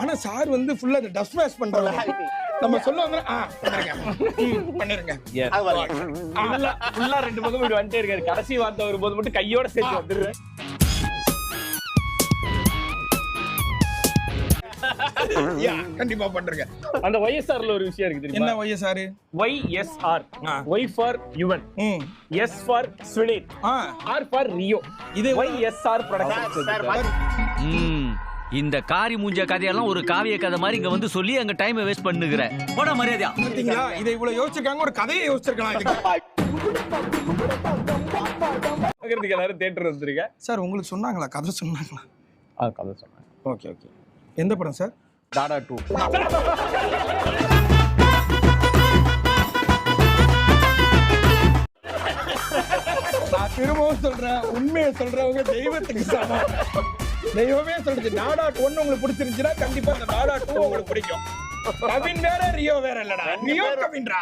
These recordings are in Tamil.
ஆனா சார் வந்து ஃபுல்லா இந்த டஸ்ட் வாஷ் பண்றாங்க நம்ம சொல்ல வந்து ஆ பண்ணிருங்க ஃபுல்லா ஃபுல்லா ரெண்டு பக்கம் இப்படி வந்துட்டே இருக்காரு. கடைசி வார்த்தை வரும்போது மட்டும் கையோட சேர்த்து வந்துடுறேன். யா கண்டிப்பா பண்றேங்க. அந்த ஒய்எஸ்ஆர்ல ஒரு விஷயம் இருக்கு என்ன ஒய்எஸ்ஆர் ஆ. ஒய் ஃபார் யுவன் ம். எஸ் ஃபார் ஆ. ஆர் ஃபார் ரியோ இது ஒய்எஸ்ஆர் ப்ரொடக்ஷன் ம். இந்த காரி மூஞ்ச கதையெல்லாம் ஒரு காவிய கதை மாதிரி இங்க வந்து சொல்லி அங்க டைமை வேஸ்ட் பண்ணுகிற. போட மரியாதையா. பாத்தீங்களா? இதை இவ்வளவு யோசிச்சிருக்காங்க ஒரு கதையை யோசிச்சிருக்கலாம் எல்லாரும் தேட்டர் வந்துருங்க சார் உங்களுக்கு சொன்னாங்களா? கதை சொன்னாங்களா? ஆ கதை சொன்னேன் ஓகே ஓகே எந்த படம் சார் டாடா டூ நான் திரும்பவும் சொல்றேன் உண்மையை சொல்றவங்க தெய்வத்துக்கு சமம். தெய்வமே சொல்றது நாடா ஒண்ணு உங்களுக்கு பிடிச்சிருந்துச்சுன்னா கண்டிப்பா இந்த நாடா டூ உங்களுக்கு பிடிக்கும். கவின் வேற ரியோ வேற இல்லடா. ரியோ கவின்ரா.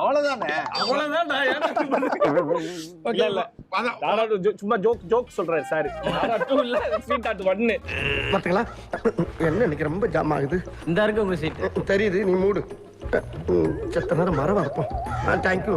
அவ்வளவுதானே? அவ்வளவுதான் சும்மா ஜோக் ஜோக் சொல்றாரு சார் இல்ல ஸ்வீட் டாட் ஒன்னு பாத்தீங்களா? என்ன இன்னைக்கு ரொம்ப ஜாம் ஆகுது? இந்த இருக்கு உங்க சீட் தெரியுது நீ மூடு. செத்த நேரம் மரம் வரப்போம் தேங்க்யூ